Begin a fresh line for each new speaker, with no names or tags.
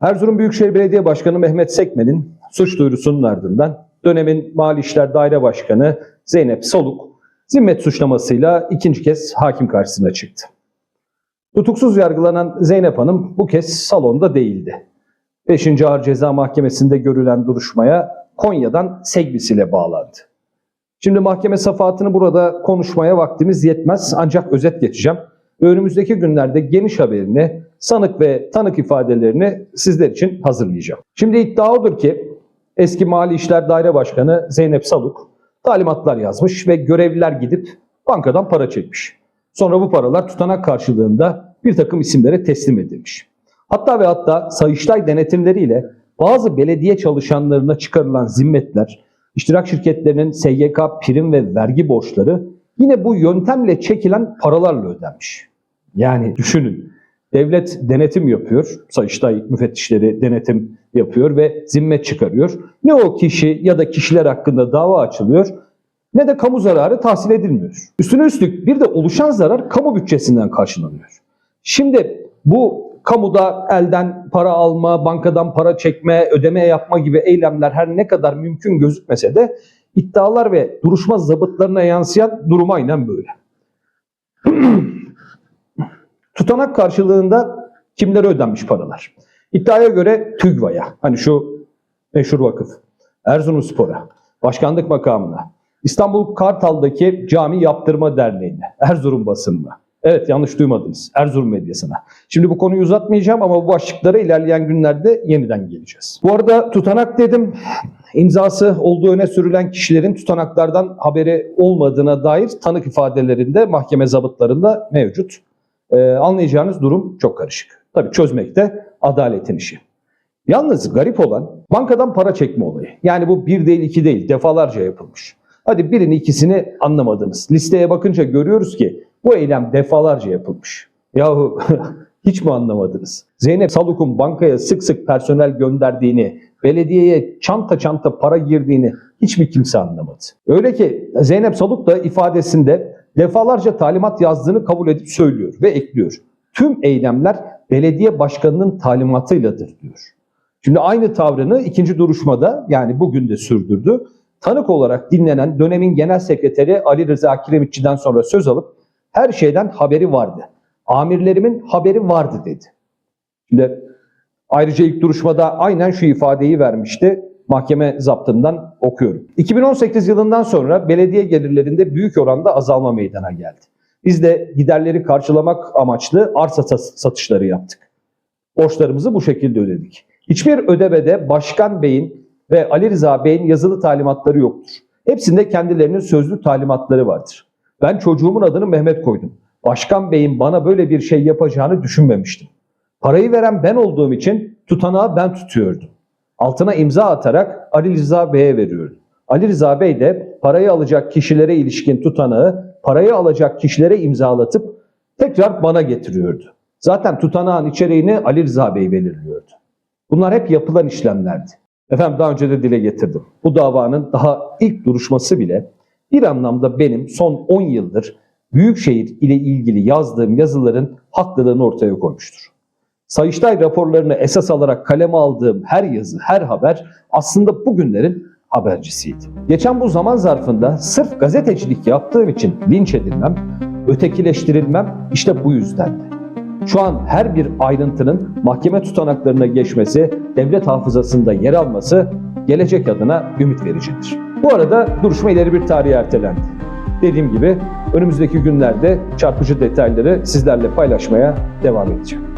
Erzurum Büyükşehir Belediye Başkanı Mehmet Sekmen'in suç duyurusunun ardından dönemin Mali İşler Daire Başkanı Zeynep Soluk zimmet suçlamasıyla ikinci kez hakim karşısına çıktı. Tutuksuz yargılanan Zeynep Hanım bu kez salonda değildi. 5. Ağır Ceza Mahkemesi'nde görülen duruşmaya Konya'dan Segbis ile bağlandı. Şimdi mahkeme safahatını burada konuşmaya vaktimiz yetmez ancak özet geçeceğim. Önümüzdeki günlerde geniş haberini, sanık ve tanık ifadelerini sizler için hazırlayacağım. Şimdi iddia odur ki eski Mali İşler Daire Başkanı Zeynep Saluk talimatlar yazmış ve görevliler gidip bankadan para çekmiş. Sonra bu paralar tutanak karşılığında bir takım isimlere teslim edilmiş. Hatta ve hatta Sayıştay denetimleriyle bazı belediye çalışanlarına çıkarılan zimmetler, iştirak şirketlerinin SGK prim ve vergi borçları yine bu yöntemle çekilen paralarla ödenmiş. Yani düşünün, devlet denetim yapıyor, Sayıştay müfettişleri denetim yapıyor ve zimmet çıkarıyor. Ne o kişi ya da kişiler hakkında dava açılıyor ne de kamu zararı tahsil edilmiyor. Üstüne üstlük bir de oluşan zarar kamu bütçesinden karşılanıyor. Şimdi bu kamuda elden para alma, bankadan para çekme, ödeme yapma gibi eylemler her ne kadar mümkün gözükmese de iddialar ve duruşma zabıtlarına yansıyan durum aynen böyle. Tutanak karşılığında kimlere ödenmiş paralar? İddiaya göre TÜGVA'ya, hani şu meşhur vakıf, Erzurumspor'a, başkanlık makamına, İstanbul Kartal'daki Cami Yaptırma Derneği'ne, Erzurum basınına. Evet yanlış duymadınız. Erzurum medyasına. Şimdi bu konuyu uzatmayacağım ama bu başlıklara ilerleyen günlerde yeniden geleceğiz. Bu arada tutanak dedim. İmzası olduğu öne sürülen kişilerin tutanaklardan haberi olmadığına dair tanık ifadelerinde mahkeme zabıtlarında mevcut. Ee, anlayacağınız durum çok karışık. Tabii çözmekte adaletin işi. Yalnız garip olan bankadan para çekme olayı. Yani bu bir değil iki değil defalarca yapılmış. Hadi birini ikisini anlamadınız. Listeye bakınca görüyoruz ki bu eylem defalarca yapılmış. Yahu hiç mi anlamadınız? Zeynep Saluk'un bankaya sık sık personel gönderdiğini, belediyeye çanta çanta para girdiğini hiç mi kimse anlamadı? Öyle ki Zeynep Saluk da ifadesinde defalarca talimat yazdığını kabul edip söylüyor ve ekliyor. Tüm eylemler belediye başkanının talimatıyladır diyor. Şimdi aynı tavrını ikinci duruşmada yani bugün de sürdürdü. Tanık olarak dinlenen dönemin genel sekreteri Ali Rıza Kiremitçi'den sonra söz alıp her şeyden haberi vardı. Amirlerimin haberi vardı dedi. Şimdi ayrıca ilk duruşmada aynen şu ifadeyi vermişti. Mahkeme zaptından okuyorum. 2018 yılından sonra belediye gelirlerinde büyük oranda azalma meydana geldi. Biz de giderleri karşılamak amaçlı arsa sat- satışları yaptık. Borçlarımızı bu şekilde ödedik. Hiçbir ödemede Başkan Bey'in ve Ali Rıza Bey'in yazılı talimatları yoktur. Hepsinde kendilerinin sözlü talimatları vardır. Ben çocuğumun adını Mehmet koydum. Başkan Bey'in bana böyle bir şey yapacağını düşünmemiştim. Parayı veren ben olduğum için tutanağı ben tutuyordum. Altına imza atarak Ali Rıza Bey'e veriyordum. Ali Rıza Bey de parayı alacak kişilere ilişkin tutanağı parayı alacak kişilere imzalatıp tekrar bana getiriyordu. Zaten tutanağın içeriğini Ali Rıza Bey belirliyordu. Bunlar hep yapılan işlemlerdi. Efendim daha önce de dile getirdim. Bu davanın daha ilk duruşması bile bir anlamda benim son 10 yıldır Büyükşehir ile ilgili yazdığım yazıların haklılığını ortaya koymuştur. Sayıştay raporlarını esas alarak kaleme aldığım her yazı, her haber aslında bugünlerin habercisiydi. Geçen bu zaman zarfında sırf gazetecilik yaptığım için linç edilmem, ötekileştirilmem işte bu yüzdendi. Şu an her bir ayrıntının mahkeme tutanaklarına geçmesi, devlet hafızasında yer alması gelecek adına ümit vericidir. Bu arada duruşma ileri bir tarihe ertelendi. Dediğim gibi önümüzdeki günlerde çarpıcı detayları sizlerle paylaşmaya devam edeceğim.